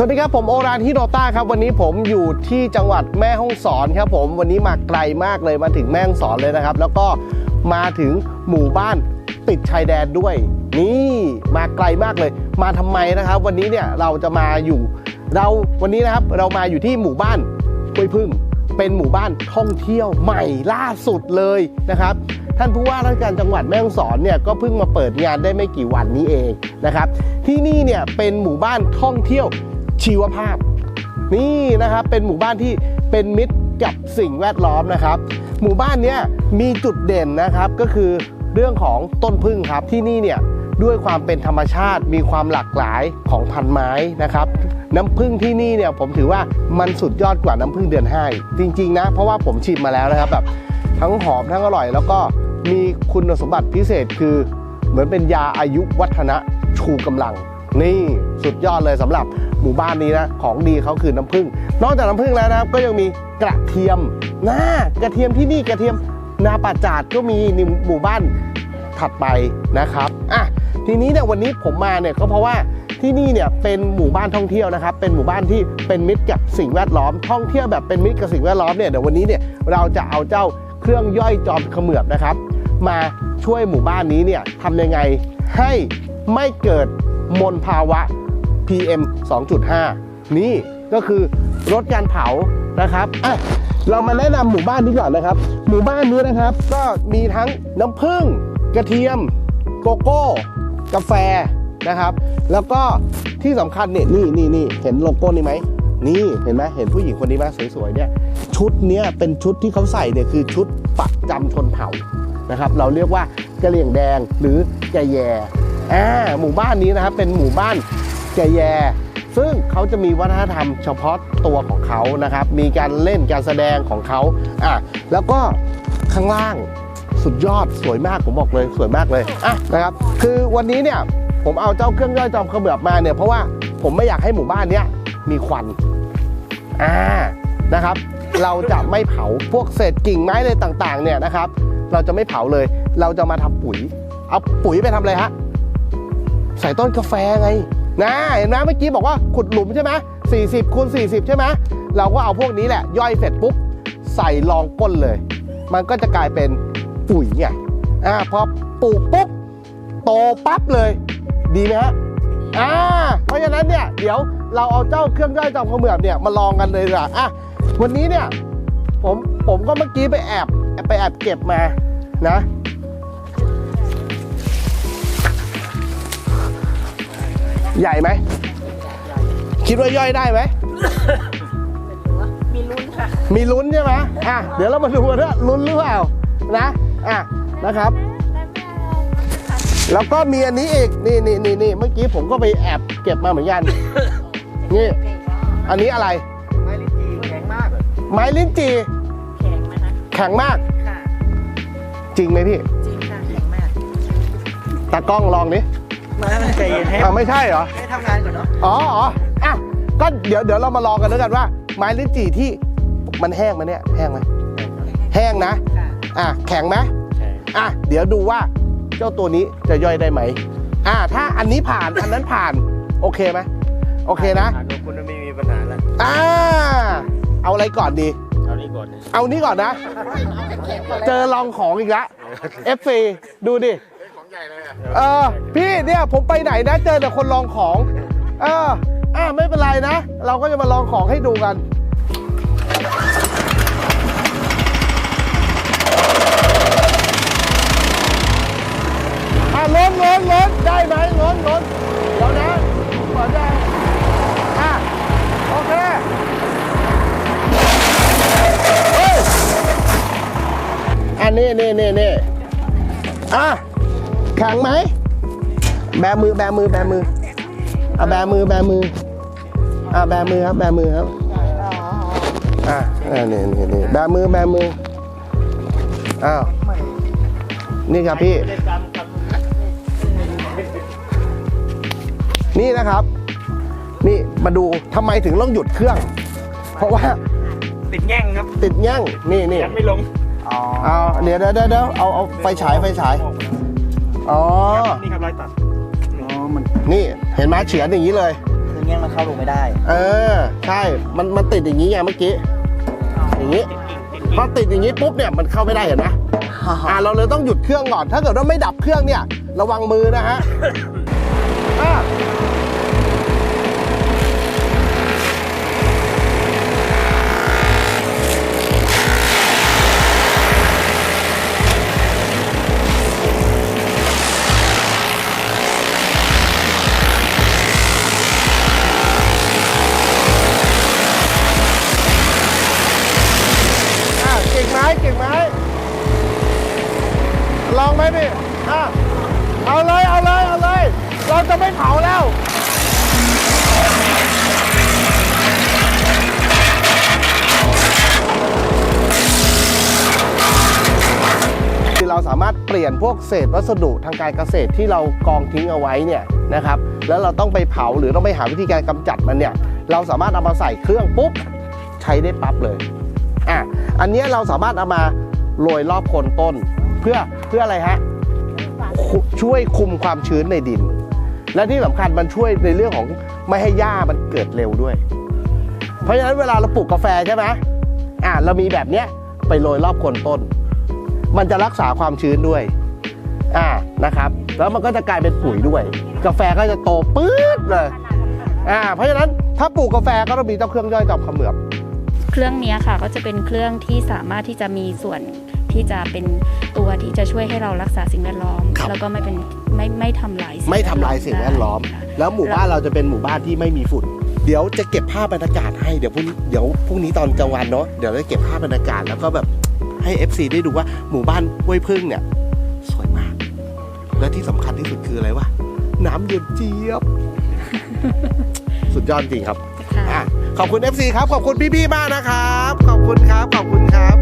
สวัสดีครับผมโอรานฮิโรต้าครับวันนี้ผมอยู่ที่จังหวัดแม่ฮ่องสอนครับผมวันนี้มาไกลมากเลยมาถึงแม่ฮ่องสอนเลยนะครับ แล้วก็มาถึงหมู่บ้านติดชายแดนด้วย นี่มาไกลมากเลย มาทำไมนะครับ วันนี้เนี่ยเราจะมาอยู่เราวันนี้นะครับเรามาอยู่ที่หมู่บ้านห้วยพึ่ง เป็นหมู่บ้านท่องเที่ยวใหม่ล่าสุดเลยนะครับท่านผู้ว่าราชการจังหวัดแม่ฮ่องสอนเนี่ยก็เพิ่งมาเปิดงานได้ไม่กี่วันนี้เองนะครับ ที่นี่เนี่ยเป็นหมู่บ้านท่องเที่ยว ชีวภาพ นี่นะครับเป็นหมู่บ้านที่เป็นมิตรกับสิ่งแวดล้อมนะครับ หมู่บ้านนี้มีจุดเด่นนะครับก็คือเรื่องของต้นพึ่งครับที่นี่เนี่ยด้วยความเป็นธรรมชาติมีความหลากหลายของพันไม้นะครับ น้ำพึ่งที่นี่เนี่ยผมถือว่ามันสุดยอดกว่าน้ำพึ่งเดือนห้าจริง ๆ นะ เพราะว่าผมชิมมาแล้วนะครับแบบทั้งหอมทั้งอร่อย แล้วก็มีคุณสมบัติพิเศษคือ เหมือนเป็นยาอายุวัฒนะชูกำลัง นี่สุดยอดเลยสำหรับ หมู่บ้านนี้นะของดีเขาคือน้ำผึ้งนอกจากน้ำผึ้งแล้วนะครับก็ยังมีกระเทียมน่ากระเทียมที่นี่กระเทียมนาป่าจาดก็มีในหมู่บ้านถัดไปนะครับอะทีนี้เนี่ยวันนี้ผมมาเนี่ยก็เพราะว่าที่นี่เนี่ยเป็นหมู่บ้านท่องเที่ยวนะครับ เป็นหมู่บ้านที่เป็นมิตรกับสิ่งแวดล้อม ท่องเที่ยวแบบเป็นมิตรกับสิ่งแวดล้อมเนี่ยเดี๋ยววันนี้เนี่ยเราจะเอาเจ้าเครื่องย่อยจอมเขมือบนะครับ มาช่วยหมู่บ้านนี้เนี่ยทำยังไงให้ไม่เกิดมลภาวะ PM 2.5 นี่ก็คือลดการเผานะครับอะเรามาแนะนำหมู่บ้านนี้ก่อนนะครับ หมู่บ้านนี้นะครับ ก็มีทั้งน้ำผึ้งกระเทียม โกโก้ กาแฟนะครับ แล้วก็ที่สำคัญเนี่ยนี่นี่นี่เห็นโลโก้นี้ไหมนี่เห็นไหมเห็นผู้หญิงคนนี้ไหมสวยๆเนี่ยชุดเนี้ยเป็นชุดที่เขาใส่เนี่ยคือชุดปักจำชนเผ่านะครับ เราเรียกว่ากะเหรี่ยงแดงหรือแกแยอ่าหมู่บ้านนี้นะครับเป็นหมู่บ้าน แกแย ซึ่งเขาจะมีวัฒนธรรมเฉพาะตัวของเขานะครับ มีการเล่นการแสดงของเขาอะแล้วก็ข้างล่างสุดยอดสวยมากผมบอกเลยสวยมากเลยอะนะครับ คือวันนี้เนี่ยผมเอาเจ้าเครื่องย่อยจอมเขมือบมาเนี่ยเพราะว่าผมไม่อยากให้หมู่บ้านเนี้ยมีควันอ่านะครับ เราจะไม่เผาพวกเศษกิ่งไม้อะไรต่างๆ เนี่ยนะครับ เราจะไม่เผาเลย เราจะมาทำปุ๋ย เอาปุ๋ยไปทำอะไรฮะใส่ต้นกาแฟไง นะเห็นไหมเมื่อกี้บอกว่าขุดหลุมใช่ไหม40คูณ40 ใช่ไหมเราก็เอาพวกนี้แหละ ย่อยเสร็จปุ๊บ ใส่รองก้นเลย มันก็จะกลายเป็นปุ๋ยไงอ่าพอปลูกปุ๊บ โตปั๊บเลย ดีไหมฮะอ่าเพราะฉะนั้นเนี่ยเดี๋ยวเราเอาเจ้าเครื่องย่อยจอมขมือบเนี่ยมาลองกันเลยดีกว่าอะวันนี้เนี่ยผมผมก็เมื่อกี้ไปแอบไปแอบเก็บมานะ ใหญ่ไหม คิดว่าย่อยได้ไหม มีลุ้นค่ะ มีลุ้นใช่ไหมอะ เดี๋ยวเรามาดูกันว่าลุ้นหรือเปล่า นะ อะ นะครับ แล้วก็มีอันนี้อีก นี่นี่นี่นี่เมื่อกี้ผมก็ไปแอบเก็บมาเหมือนกัน นี่ อันนี้อะไร ไม้ลิ้นจี่แข็งมากไม้ลิ้นจี่แข็งนะคะ แข็งมาก ค่ะ จริงไหมพี่ จริงค่ะ แข็งมาก ตากล้องลองดิ มาใจเย็นให้อ่าไม่ใช่เหรอ ให้ทำงานก่อนเนาะอ๋ออ๋ออะก็เดี๋ยวเดี๋ยวเรามาลองกันด้วยกันว่า ไม้ลิ้นจี่ที่มันแห้งไหมเนี่ยแห้งไหมแห้งนะค่ะอะแข็งไหมใช่อะเดี๋ยวดูว่าเจ้าตัวนี้จะย่อยได้ไหมอะถ้าอันนี้ผ่านอันนั้นผ่านโอเคไหมโอเคนะอ่านกับคุณไม่มีปัญหาแล้วอ่าเอาอะไรก่อนดี เอานี่ก่อนนะเอานี้ก่อนนะ เจอลองของอีกแล้ว FC ดูดิของให ญ่เลยอะเออพี่เนี่ยผมไปไหนนะเจอแต่คนลองของ เอออะไม่เป็นไรนะ เราก็จะมาลองของให้ดูกัน อะล้นล้นล้นได้ไหมล้นล้นเดี๋ยวนะขอได้อะโอเคเฮ้ยอันนี้นี่นี่นี่อะ แข็งไหม แบมือแบมือแบมืออะแบมือแบมืออะแบมือครับแบมือครับอะอะนี่นี่นี่แบมือแบมืออ้าวนี่ครับพี่ นี่นะครับ นี่มาดูทำไมถึงต้องหยุดเครื่อง เพราะว่า ติดแง่งครับ ติดแง่งนี่นี่ยังไม่ลงอ๋อเอาเดี๋ยวเดี๋ยวเดี๋ยวเดี๋ยวเอาเอาไฟฉายไฟฉาย อ๋อนี่ครับรอยตัดอ๋อ มัน นี่เห็นไหมเฉือนอย่างนี้เลยขึ้นแง่งมันเข้าลงไม่ได้เออ ใช่ มันมันติดอย่างนี้ไงเมื่อกี้ อย่างนี้ พอติดอย่างนี้ปุ๊บเนี่ยมันเข้าไม่ได้เห็นไหมอ่าเราเลยต้องหยุดเครื่องก่อน ถ้าเกิดว่าไม่ดับเครื่องเนี่ย ระวังมือนะฮะอะอะ พี่อะเอาเลยเอาเลยเอาเลย เราจะไม่เผาแล้วคือเราสามารถเปลี่ยนพวกเศษวัสดุทางการเกษตรที่เรากองทิ้งเอาไว้เนี่ยนะครับแล้วเราต้องไปเผาหรือต้องไปหาวิธีการกำจัดมันเนี่ยเราสามารถเอามาใส่เครื่องปุ๊บใช้ได้ปั๊บเลยอะอันนี้เราสามารถเอามาโรยรอบโคนต้น เพื่อเพื่ออะไรฮะช่วยคุมความชื้นในดิน และที่สำคัญมันช่วยในเรื่องของไม่ให้หญ้ามันเกิดเร็วด้วย เพราะฉะนั้นเวลาเราปลูกกาแฟใช่ไหมอะเรามีแบบเนี้ยไปโรยรอบโคนต้น มันจะรักษาความชื้นด้วยอ่านะครับ แล้วมันก็จะกลายเป็นปุ๋ยด้วย กาแฟก็จะโตปื๊ดเลยอ่าเพราะฉะนั้นถ้าปลูกกาแฟก็ต้องมีเจ้าเครื่องย่อยจอมเขมือบ เครื่องนี้ค่ะก็จะเป็นเครื่องที่สามารถที่จะมีส่วน ที่จะเป็นตัวที่จะช่วยให้เรารักษาสิ่งแวดล้อม ครับ แล้วก็ไม่เป็นไม่ไม่ทำลายสิ่งไม่ทำลายสิ่งแวดล้อม ได้ค่ะ แล้วหมู่บ้านเราจะเป็นหมู่บ้านที่ไม่มีฝุ่น เดี๋ยวจะเก็บภาพบรรยากาศให้เดี๋ยวพรุ่งนี้เดี๋ยวพรุ่งนี้ตอนกลางวันเนาะเดี๋ยวจะเก็บภาพบรรยากาศแล้วก็แบบให้ FC ได้ดูว่าหมู่บ้านห้วยพึ่งเนี่ย สวยมาก และที่สำคัญที่สุดคืออะไรวะน้ำเย็นเจี๊ยบ สุดยอดจริงครับ ค่ะ อะขอบคุณ FC ครับ ขอบคุณพี่ๆมากนะครับ ขอบคุณครับ ขอบคุณครับ